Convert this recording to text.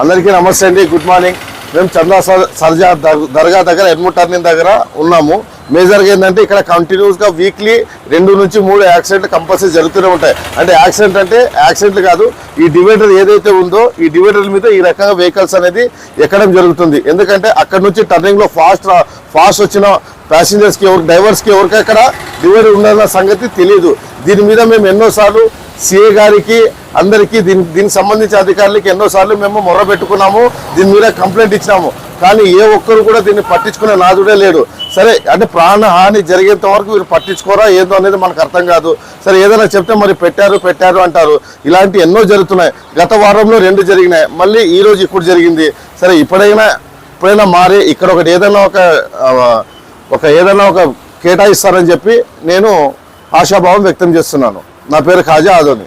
అందరికీ నమస్తే అండి. గుడ్ మార్నింగ్ మేము చందా సర్- సర్జా దర్- దర్గా దగ్గర ఎడ్ము టర్నింగ్ దగ్గర ఉన్నాము. మేజర్గా ఏంటంటే ఇక్కడ కంటిన్యూస్గా వీక్లీ రెండు నుంచి మూడు యాక్సిడెంట్లు కంపల్సరీ జరుగుతూనే ఉంటాయి. అంటే యాక్సిడెంట్ అంటే యాక్సిడెంట్లు కాదు ఈ డివైడర్ ఏదైతే ఉందో ఈ డివైడర్ మీద ఈ రకంగా వెహికల్స్ అనేది ఎక్కడం జరుగుతుంది. ఎందుకంటే అక్కడ నుంచి టర్నింగ్లో ఫాస్ట్ ఫాస్ట్ వచ్చిన ప్యాసింజర్స్కి ఎవరు డ్రైవర్స్కి ఎవరికి అక్కడ డివైడర్ ఉండాలన్న సంగతి తెలియదు దీని మీద మేము ఎన్నోసార్లు సిఏ గారికి అందరికీ దీని దీనికి సంబంధించిన అధికారులకి ఎన్నోసార్లు మేము మొర్ర పెట్టుకున్నాము. దీని మీద కంప్లైంట్ ఇచ్చినాము. కానీ ఏ ఒక్కరు కూడా దీన్ని పట్టించుకునే నాదుడే లేడు. సరే అంటే ప్రాణ హాని జరిగేంత వరకు వీరు పట్టించుకోరా ఏదో అనేది మనకు అర్థం కాదు. సరే ఏదైనా చెప్తే మరి పెట్టారు పెట్టారు అంటారు. ఇలాంటి ఎన్నో జరుగుతున్నాయి. గత వారంలో రెండు జరిగినాయి. మళ్ళీ ఈ రోజు ఇప్పుడు జరిగింది. సరే ఇప్పుడైనా ఇప్పుడైనా మారి ఇక్కడ ఒకటి ఏదైనా ఒక ఒక ఏదైనా ఒక కేటాయిస్తారని చెప్పి నేను ఆశాభావం వ్యక్తం చేస్తున్నాను. నా పేరు ఖాజా ఆదోని.